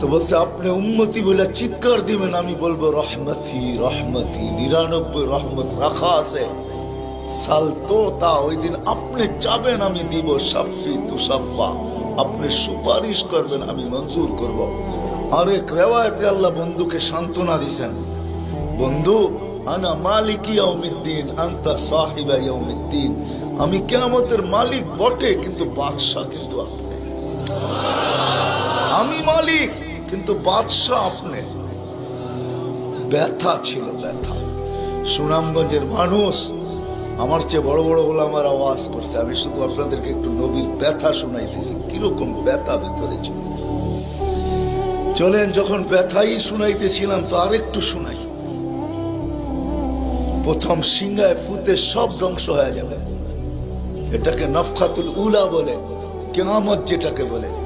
তো বলছে, আপনি উন্মতি বলে চিৎকার দিবেন, আমি বলব, রহমতি রহমতি, নিরানব্বই রহমত রাখা আছে। সালতো তা ওই দিন আপনি যাবেন, আমি দিব সাফি তুসাফা। আপনি সুপারিশ করবেন, আমি মঞ্জুর করব। আরেক রেওয়ায়তে আল্লাহ বন্ধুকে সান্ত্বনা দিছেন। বন্ধু, আনা মালিক ইয়াউমিদ্দিন, আন্তা সাহিবা ইয়াউমিদ্দিন। আমি কেয়ামতের মালিক বটে, কিন্তু বাদশাহ কিন্তু আপনি। আমি মালিক। কিন্তু বাদশাহ আপনি। ব্যথা ছিল ব্যথা। সুনামগঞ্জের মানুষ আমার চেয়ে বড় বড় বলে আমার আওয়াজ করছে। আমি শুধু আপনাদেরকে একটু নবীর ব্যথা শুনাইতেছি কীরকম ব্যথা ভিতরে ছিল। চলেন, যখন ব্যথাই শুনাইতেছিলাম, তো আরেকটু শুনাই। প্রথম সিংহায় ফুতে সব ধ্বংস হয়ে যাবে। এটাকে নফখাতুল উলা বলে কেমামত যেটাকে বলে।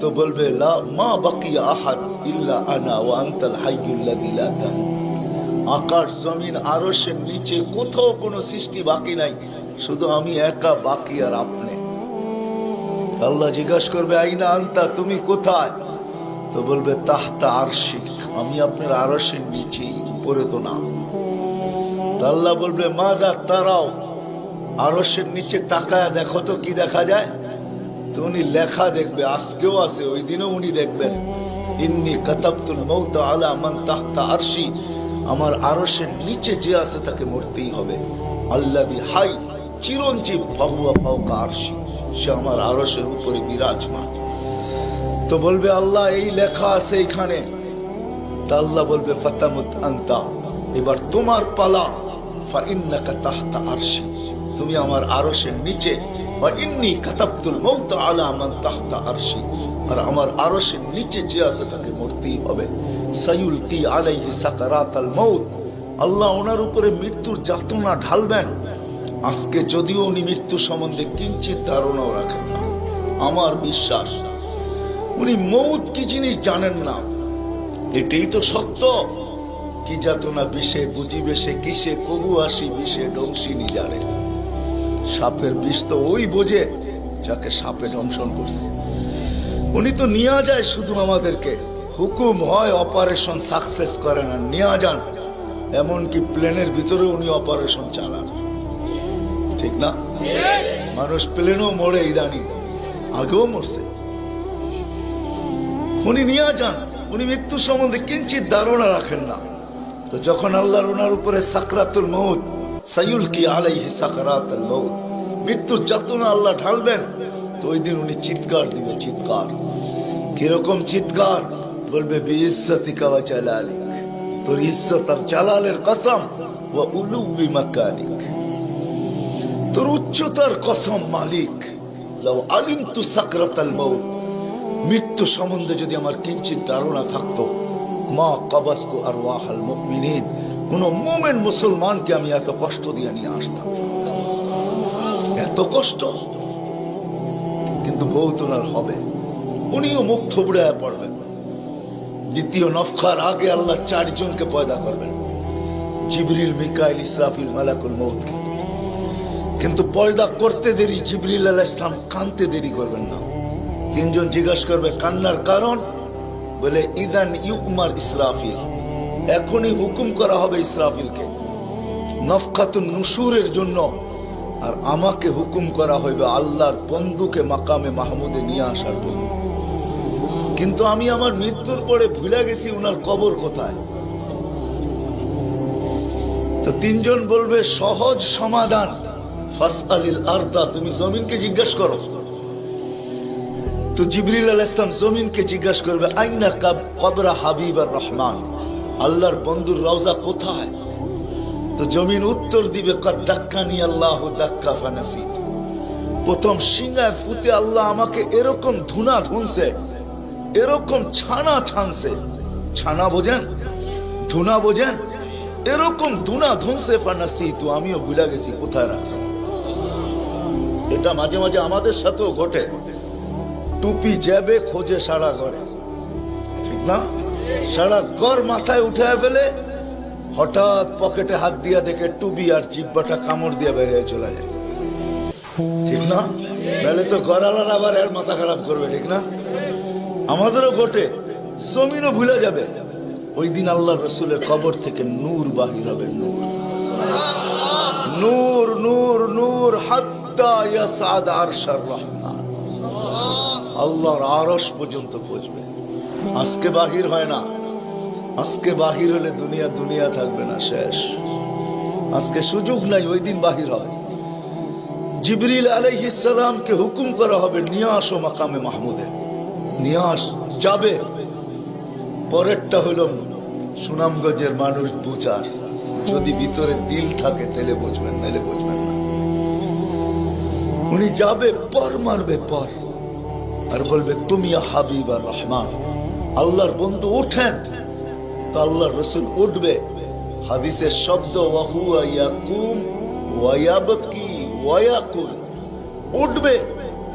তো বলবে, লা, মা বাকি আহাদ ইল্লা আনা ওয়া আনতাল হাইয়ুল্লাযী লা তামুত আকাশ, জমিন, আরশের নিচে কোথাও কোনো সৃষ্টি বাকি নাই, শুধু আমি একা বাকি আর আপনি। আল্লাহ জিজ্ঞাসা করবে, আইনা আনতা, তুমি কোথায়? তো বলবে, তাহতা আরশিক, আমি আপনার আরশের নিচেই উপরে তো না আল্লাহ বলবে মা দা তারাও আরশের নিচে তাকায় দেখো তো কি দেখা যায়? তো উনি লেখা দেখবে, আজকেও আছে, ওই দিনও উনি দেখবেন। ইন্নি কাতাবতুল মৌত আলা মান তাহতা আরশি। আমার আরশের নিচে যে আছে তাকে মরতেই হবে। আল্লাদি হাই চিরঞ্জীব ফাহুয়া ফাউকা আরশি। সে আমার আরশের উপরে বিরাজমান। তো বলবে, আল্লাহ, এই লেখা আছে এইখানে। তা আল্লাহ বলবে, ফাতামুত আন্তা। এবার তোমার পালা। ফাইন্নাকা তাহতা আরশি। তুমি আমার আরশের নিচে আমার মৃত্যুর যাতনা ঢালবেন। আজকে যদিও উনি মৃত্যু সম্বন্ধে কিঞ্চিত ধারণাও রাখেন না। আমার বিশ্বাস, উনি মৌত কি জিনিস জানেন না। এটাই তো সত্য। কি যাতনা বিষে বুঝিবে সে কিসে, কবু আসি বিষে ডংসিনি জানে সাপের বিষ তো ওই বোঝে যাকে সাপে দংশন করছে। উনি তো নিয়ে যায় শুধু আমাদেরকে। হুকুম হয় অপারেশন সাকসেস করে না, নিয়ে যান। এমনকি প্লেনের ভিতরে উনি অপারেশন চালান। ঠিক না? মানুষ প্লেনও মরে ইদানি, আগেও মরছে। উনি নিয়ে যান, উনি মৃত্যু সম্বন্ধে কিঞ্চিত ধারণা রাখেন না। তো যখন আল্লাহর ওনার উপরে সাকরাতুল মৌত সাইউল কি আলাইহি সাকরাতুল মৌত মৃত্যুর যাতনা আল্লাহ ঢালবেন, তো ওই দিন উনি চিৎকার দিবে, চিৎকার। কীরকম চিৎকার? বলবে, বিইজ্জতিকা ওয়া জালালিক। তোর ইজ্জত আর জালালের কসম ওয়া উলুবি মাকানিক। তোর উচ্চতার কসম মালিক। লাউ আলিমতু সাকরাতাল মৌত মৃত্যু সম্বন্ধে যদি আমার কিঞ্চিত ধারণা থাকতো, মা কবাস্তু আর ওয়াহাল মুমিনিন। কোন মোমেন মুসলমানকে আমি এত কষ্ট দিয়ে নিয়ে আসতাম। এত কষ্ট। কিন্তু বউ হবে। উনিও মুখ থুবড়ায় পড়বেন। দ্বিতীয় নফখার আগে আল্লাহ চারজনকে পয়দা করবেন। জিবরিল, মিকাইল, ইসরাফিল, মালাকুল মৌতকে কিন্তু পয়দা করতে দেরি, জিবরিল আলাহ ইসলাম কানতে দেরি করবেন না। তিনজন জিজ্ঞাসা করবে, কান্নার কারণ? বলে, ইদান ইউকমার ইসরাফিল। এখনই হুকুম করা হবে ইসরাফিলকে। নফখাতুন নুসুরের জন্য। আর আমাকে হুকুম করা হইবে আল্লাহর বন্ধুকে মাকামে মাহমুদে নিয়ে আসার জন্য। কিন্তু আমি আমার মৃত্যুর পরে ভুলে গেছি উনার কবর কোথায়। তো তিনজন বলবে, সহজ সমাধান। ফাস আলিল আর্দা, তুমি জমিনকে জিজ্ঞেস করো। তো জিবরিল আল ইসলাম জমিনকে জিজ্ঞাসা করবে, আইনা কাব কবরা হাবিব আর রহমান? আল্লাহর বন্ধুর রওজা কোথায়? তো জমিন উত্তর দিবে আল্লাহ দাক্কা প্রথম সিঙ্গায় ফুতে আল্লাহ আমাকে এরকম ধুনা ধুনছে, এরকম ছানা ছানছে। ছানা বোঝেন? ধুনা বোঝেন? এরকম ধুনা ধুনছে ফানাসি তো আমিও ভুলে গেছি, কোথায় রাখছি? এটা মাঝে মাঝে আমাদের সাথেও ঘটে। টুপি যাবে খোঁজে সারা ঘরে। ঠিক না? সারা ঘর মাথায় উঠে ফেলে হঠাৎ পকেটে হাত দিয়া দেখে টুবি আর জিব্বাটা কামড় দিয়ে বেরিয়ে চলে যায়। ঠিক না? নাহলে তো গড়ালার আবার এর মাথা খারাপ করবে, ঠিক না? আমাদেরও ঘটে, জমিনও ভুলে যাবে। ওই দিন আল্লাহ রসুলের কবর থেকে নূর বাহির হবে, নূর। নূর নূর নূর, হাত্তা ইয়াসাদ আরশার রহমান। আল্লাহর আরশ পর্যন্ত পৌঁছবে। আজকে বাহির হয় না। আজকে বাহির হলে দুনিয়া দুনিয়া থাকবে না, শেষ। আজকে সুযোগ নাই, ওই দিন বাহির হয়। জিবরিল আলাইহিসালামকে হুকুম করা হবে, নিয়ে আসো মাকামে মাহমুদে। নিয়ে আস, যাবে। পরেরটা হলো সুনামগঞ্জের মানুষ বুচার যদি ভিতরে দিল থাকে, তাহলে বুঝবেন, নাহলে বুঝবেন না। উনি যাবে, পর মারবে, পর। আর বলবে তুমি হাবিব আর রহমান। আল্লাহর বন্ধু ওঠেন। আল্লাহ রসুল উঠবে। হাদিসের শব্দ, ওয়াহুয়া ইয়াকুম ওয়ায়াকুল উঠবে,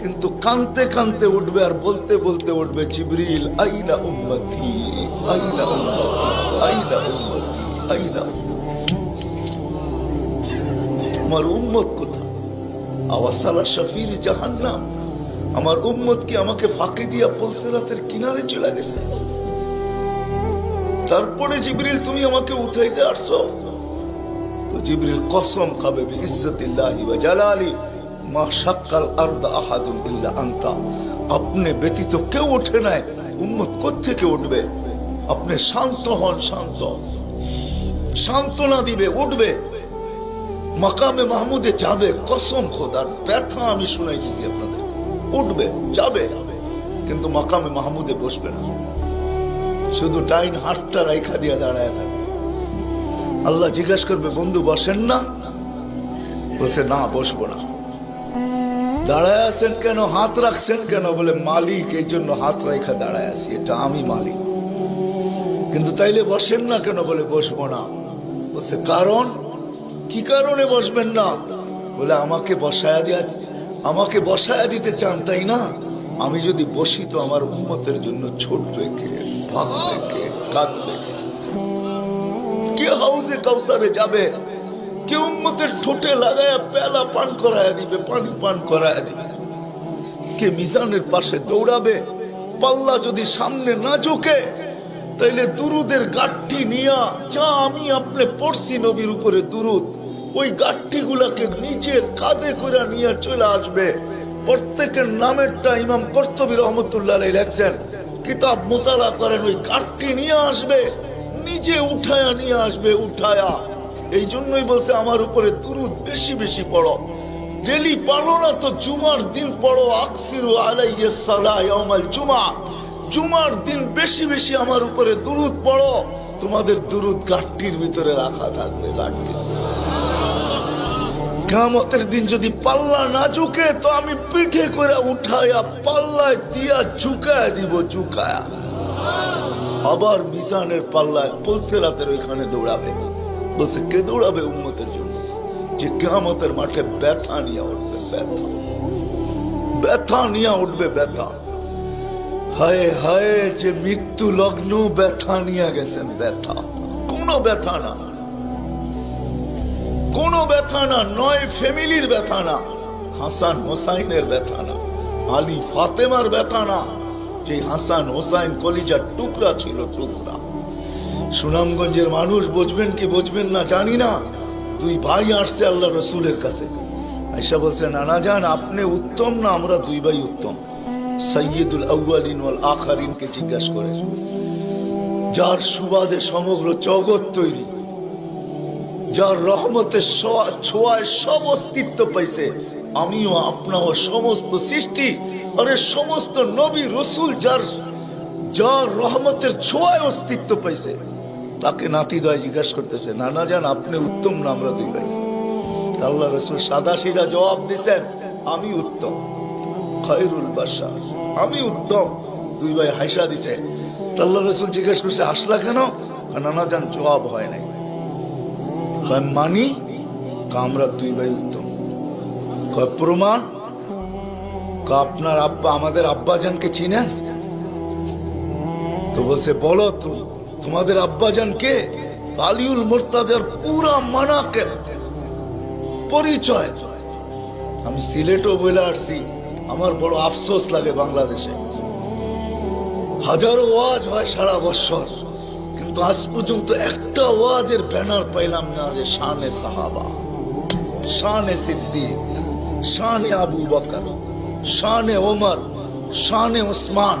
কিন্তু কানতে কানতে উঠবে আর বলতে বলতে উঠবে, জিবরিল, আইনা উম্মতি, আইনা আইনা উম্মতি, আইনা আমার উম্মত কোথায়? আওয়াসালা শফির জাহান্নাম। আমার উম্মত কি আমাকে ফাঁকি দিয়া পলসেরাতের কিনারে চলে গেছে? তারপরে জিবরিল, তুমি আমাকে উঠাইতে আসছো। তো জিবরিল কসম খাবে ইজ্জতিল্লাহি ওয়া জালালি, মা শাক্কাল আরদ আহাদুন ইল্লা আনতা। আপনি ব্যতীত কেউ ওঠে নাই, উম্মত কোত্থেকে উঠবে? আপনি শান্ত হন, শান্ত। সান্ত্বনা দিবে, উঠবে। মাকামে মাহমুদে যাবে, কসম খোদার, ব্যথা আমি শুনাই দিয়েছি আপনাদের। উঠবে, যাবে। কিন্তু মাকামে মাহমুদে বসবে না। শুধু টাইন হাতটা রাইখা দিয়ে দাঁড়ায় থাকবে আল্লাহ জিজ্ঞেস করবে, বন্ধু, বসেন না? বলছে, না, বসবো না। দাঁড়ায় আছেন কেন? হাত রাখছেন কেন? বলে, মালিক, এই জন্য হাত রাইখা দাঁড়ায় আছি, এটা আমি মালিক। কিন্তু তাইলে বসেন না কেন? বলে, বসবো না। বলছে, কারণ? কি কারণে বসবেন না? বলে, আমাকে বসায়া দিয়া, আমাকে বসায়া দিতে চান, তাই না? আমি যদি বসি তো আমার উন্মতের জন্য ছোটবে কে কে উন্মতের ঠোঁটে পান করায় দিবে, পানি করায় দিবে? কে পাশে দৌড়াবে? পাল্লা যদি সামনে না ঝোঁকে, তাইলে দুরুদের গাঠটি নিয়া, যা আমি আপনি পড়ছি নবীর উপরে দুরুদ, ওই গাঠটি নিজের কাঁধে করে নিয়ে চলে আসবে। প্রত্যেকের নামেরটা ইমাম কর্তবী রহমতুল্লাহ লেখছেন। কিতাব মোতালা করেন, ওই গাঠটি নিয়ে আসবে, নিজে উঠায়া নিয়ে আসবে, উঠায়া। এই জন্যই বলছে, আমার উপরে দুরুদ বেশি বেশি পড়ো। ডেলি পড়ো না তো জুমার দিন পড়ো, আকসিরু আলাইয়া সালাহ ইয়াউমাল জুমা। জুমার দিন বেশি বেশি আমার উপরে দুরুদ পড়ো। তোমাদের দুরুদ গাঠটির ভিতরে রাখা থাকবে গাঠটি কামতের দিন যদি পাল্লা না ঝুঁকে, তো আমি পিঠে করে উঠায়া পাল্লায় দিয়া ঝুঁকায় দিব চুকায়া আবার মিজানের পাল্লায় পলসেরাতের ওইখানে দৌড়াবে। বলছে, কে দৌড়াবে উন্মতের জন্য? যে কামতের মাঠে ব্যথা নিয়ে উঠবে, ব্যথা। ব্যথা নিয়ে উঠবে, ব্যথা। হায় হায়, যে মৃত্যু লগ্ন, ব্যথা নিয়ে গেছেন, ব্যথা। কোনো ব্যথা না। কোনো ব্যথা না, নয় ফ্যামিলির ব্যথা না, হাসান হোসাইনের ব্যথা না, আলী ফাতেমার ব্যথা না, যে হাসান হোসাইন কলিজার টুকরা ছিল টুকরা। সুনামগঞ্জের মানুষ বুঝবেন কি বুঝবেন না জানি না, দুই ভাই আসছে আল্লাহ রসুলের কাছে। আইসা বলছে, নানা যান আপনি উত্তম না আমরা দুই ভাই উত্তম? সৈয়দুল আউ্বালিন ওয়াল আখারিনকে জিজ্ঞাসা করে, যার সুবাদে সমগ্র জগৎ তৈরি যার রহমতের ছোঁয়া- ছোঁয়ায় সব অস্তিত্ব পাইছে। আমিও আপনাও সমস্ত সৃষ্টি আরে সমস্ত নবী রসুল যার যার রহমতের ছোঁয়ায় অস্তিত্ব পাইছে। তাকে নাতি দয় জিজ্ঞাসা করতেছে, নানা যান আপনি উত্তম না আমরা দুই ভাই? আল্লাহ রসুল সাদা সিধা জবাব দিচ্ছেন, আমি উত্তম। খয়রুল বাসার আমি উত্তম। দুই ভাই হাইসা দিছে। আল্লাহ রসুল জিজ্ঞেস করছে, আসলা কেন? নানা যান জবাব হয় নাই। মানি কামরা দুই ভাই উত্তম। প্রমাণ? আপনার আব্বা, আমাদের আব্বাজানকে চিনেন? তো বলছে, বলো তোমাদের আব্বাজান কে? আলিউল মোর্তাজার পুরা মানাকে পরিচয়। আমি সিলেটও বলে আসছি, আমার বড় আফসোস লাগে বাংলাদেশে। হাজারো ওয়াজ হয় সারা বছর। কিন্তু আজ পর্যন্ত একটা ওয়াজের ব্যানার পাইলাম না যে শানে সাহাবা, শানে সিদ্দিক, শানে আবু বকর, শানে ওমর, শানে ওসমান।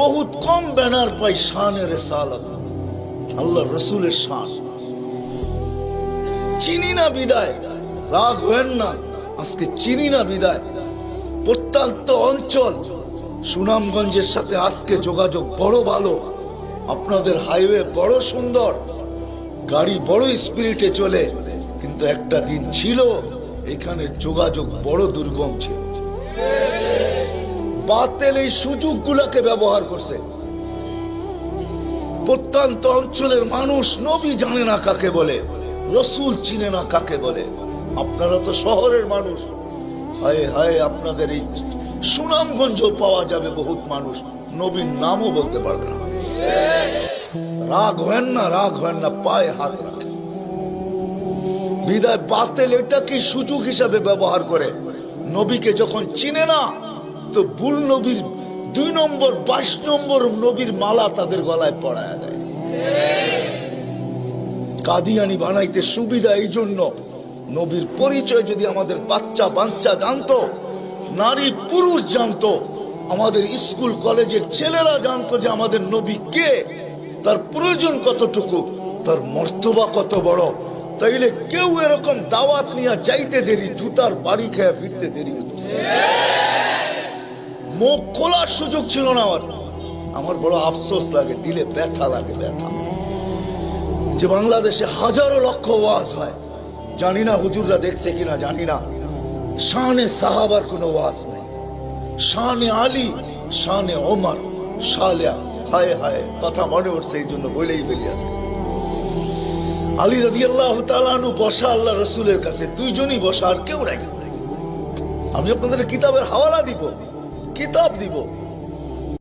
বহুত কম ব্যানার পাই শানে রেসালত, আল্লাহ রসুলের শান। চিনি না বিদায়, রাগ হেন না, আজকে চিনি না বিদায়। প্রত্যন্ত অঞ্চল, সুনামগঞ্জের সাথে আজকে যোগাযোগ বড় ভালো। আপনাদের হাইওয়ে বড় সুন্দর, গাড়ি বড় স্পিরিটে চলে, কিন্তু একটা দিন ছিল, এখানে যোগাযোগ বড় দুর্গম ছিল। বাতেল এই সুযোগগুলোকে ব্যবহার করছে। প্রত্যন্ত অঞ্চলের মানুষ নবী জানে না কাকে বলে, রসুল চিনে না কাকে বলে। আপনারা তো শহরের মানুষ। হায় হায়, আপনাদের এই সুনামগঞ্জ পাওয়া যাবে বহুত মানুষ। নবীর নামও বলতে পারবে না। রাগ হেন না, রাগ হেন না, পায়ে হাত রাখে। বিদায় বাতেল এটাকে সুযোগ হিসাবে ব্যবহার করে। নবীকে যখন চিনে না, তো ভুল নবীর দুই নম্বর, বাইশ নম্বর নবীর মালা তাদের গলায় পড়ায় দেয়। কাদিয়ানি বানাইতে সুবিধা এই জন্য নবীর পরিচয় যদি আমাদের বাচ্চা বাচ্চা জানতো নারী পুরুষ জানতো আমাদের স্কুল, কলেজের ছেলেরা জানতো যে আমাদের নবী কে? তার প্রয়োজন কতটুকু? তার মর্তবা কত বড়? তাইলে কেউ এরকম দাওয়াত নিয়ে যাইতে দেরি, জুতার বাড়ি খেয়ে ফিরতে দেরি হতো। মুখ খোলার সুযোগ ছিল না আমার। আমার বড় আফসোস লাগে, দিলে ব্যথা লাগে, ব্যথা। যে বাংলাদেশে হাজারো লক্ষ ওয়াজ হয়। জানি না হুজুররা দেখছে কিনা, জানি না। শানে সাহাবার কোনো ওয়াজ নেই। শানে আলী, শানে ওমর শালিয়া হায় হায়, কথা মনে উঠছে এই জন্য বলেই ফেলি আজকে। আলী রবি আল্লাহ তালানু বসা আল্লাহ রসুলের কাছে, দুইজনই বসা আর কেউ নাই। আমি আপনাদের কিতাবের হাওয়ালা দিব, কিতাব দিব।